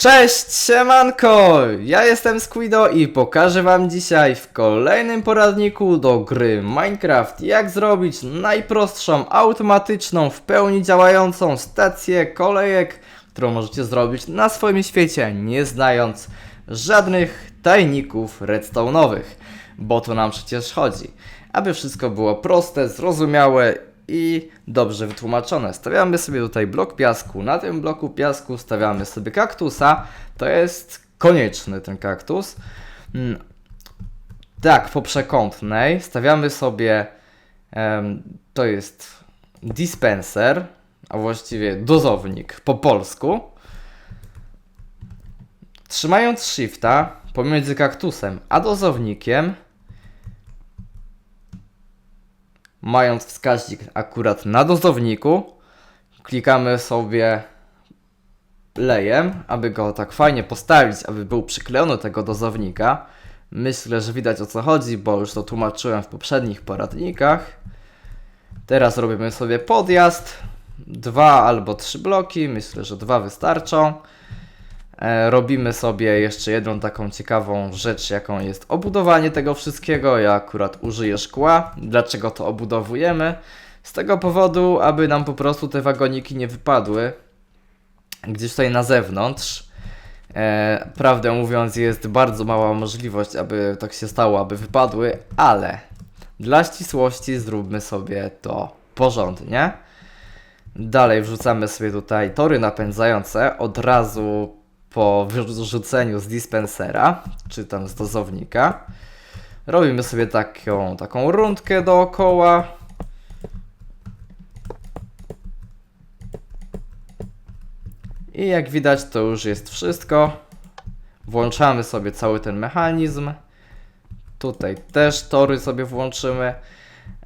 Cześć, siemanko! Ja jestem Squido i pokażę wam dzisiaj w kolejnym poradniku do gry Minecraft jak zrobić najprostszą, automatyczną, w pełni działającą stację kolejek, którą możecie zrobić na swoim świecie, nie znając żadnych tajników redstone'owych, bo to nam przecież chodzi. Aby wszystko było proste, zrozumiałe i dobrze wytłumaczone. Stawiamy sobie tutaj blok piasku. Na tym bloku piasku stawiamy sobie kaktusa. To jest konieczny ten kaktus. Mm, Tak, po przekątnej stawiamy sobie to jest dispenser, a właściwie dozownik po polsku. Trzymając shifta pomiędzy kaktusem a dozownikiem, mając wskaźnik akurat na dozowniku, klikamy sobie lejem, aby go tak fajnie postawić, aby był przyklejony tego dozownika. Myślę, że widać o co chodzi, bo już to tłumaczyłem w poprzednich poradnikach. Teraz robimy sobie podjazd. Dwa albo trzy bloki, myślę, że dwa wystarczą. E, robimy sobie jeszcze jedną taką ciekawą rzecz, jaką jest obudowanie tego wszystkiego. Ja akurat użyję szkła. Dlaczego to obudowujemy? Z tego powodu, aby nam po prostu te wagoniki nie wypadły gdzieś tutaj na zewnątrz. E, prawdę mówiąc, jest bardzo mała możliwość, aby tak się stało, aby wypadły, ale dla ścisłości zróbmy sobie to porządnie. Dalej wrzucamy sobie tutaj tory napędzające od razu po wyrzuceniu z dispensera, czy tam z dozownika. Robimy sobie taką, taką rundkę dookoła. I jak widać, to już jest wszystko. Włączamy sobie cały ten mechanizm. Tutaj też tory sobie włączymy.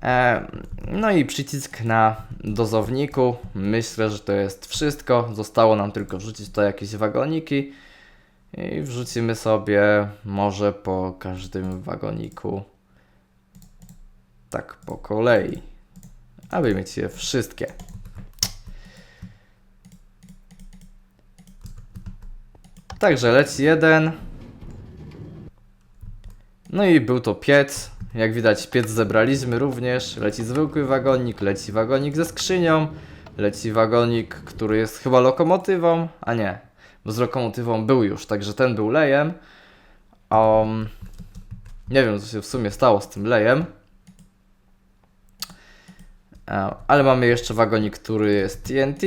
E, No i przycisk na dozowniku. Myślę, że to jest wszystko. Zostało nam tylko wrzucić to jakieś wagoniki. I wrzucimy sobie może po każdym wagoniku. Tak po kolei. Aby mieć je wszystkie. Także leci jeden. No i był to piec. Jak widać, piec zebraliśmy również. Leci zwykły wagonik, leci wagonik ze skrzynią, leci wagonik, który jest chyba lokomotywą, a nie, bo z lokomotywą był już, także ten był lejem. Um, nie wiem, co się w sumie stało z tym lejem. E, Ale mamy jeszcze wagonik, który jest TNT,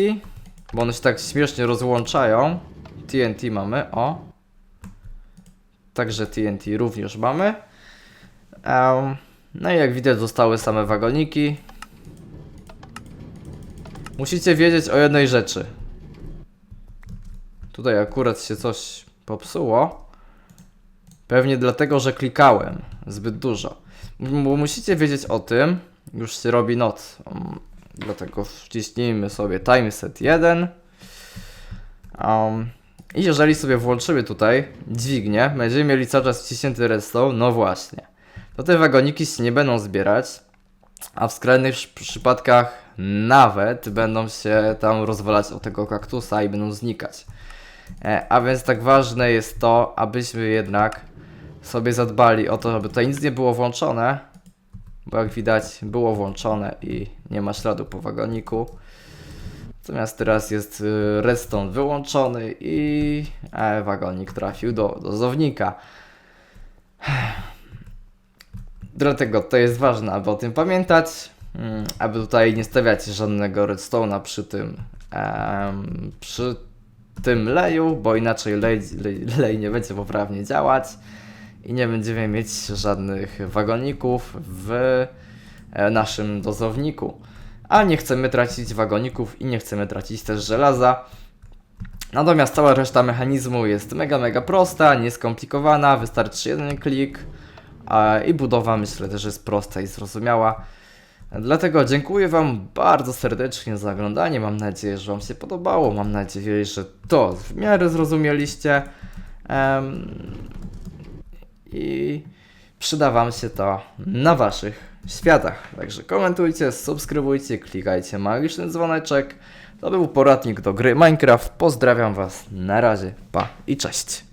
bo one się tak śmiesznie rozłączają. TNT mamy, o. Także TNT również mamy. No i jak widać zostały same wagoniki. Musicie wiedzieć o jednej rzeczy. Tutaj akurat się coś popsuło. Pewnie dlatego, że klikałem zbyt dużo. Bo musicie wiedzieć o tym, już się robi noc. Um, dlatego wciśnijmy sobie timeset 1. Um, I jeżeli sobie włączymy tutaj dźwignię, będziemy mieli cały czas wciśnięty redstone, no właśnie. To te wagoniki się nie będą zbierać, a w skrajnych przypadkach nawet będą się tam rozwalać o tego kaktusa i będą znikać. E, a więc tak ważne jest to, abyśmy jednak sobie zadbali o to, żeby tutaj nic nie było włączone, bo jak widać było włączone i nie ma śladu po wagoniku. Natomiast teraz jest y, redstone wyłączony i e, wagonik trafił do dozownika. Dlatego to jest ważne, aby o tym pamiętać, mm, aby tutaj nie stawiać żadnego redstone'a przy tym, em, przy tym leju, bo inaczej lej, lej, lej nie będzie poprawnie działać i nie będziemy mieć żadnych wagoników w e, naszym dozowniku. A nie chcemy tracić wagoników i nie chcemy tracić też żelaza. Natomiast cała reszta mechanizmu jest mega, mega prosta, nieskomplikowana, wystarczy jeden klik i budowa myślę też jest prosta i zrozumiała. Dlatego dziękuję Wam bardzo serdecznie za oglądanie. Mam nadzieję, że Wam się podobało. Mam nadzieję, że to w miarę zrozumieliście. Em, I przyda Wam się to na Waszych światach. Także komentujcie, subskrybujcie, klikajcie magiczny dzwoneczek. To był poradnik do gry Minecraft. Pozdrawiam Was. Na razie. Pa i cześć.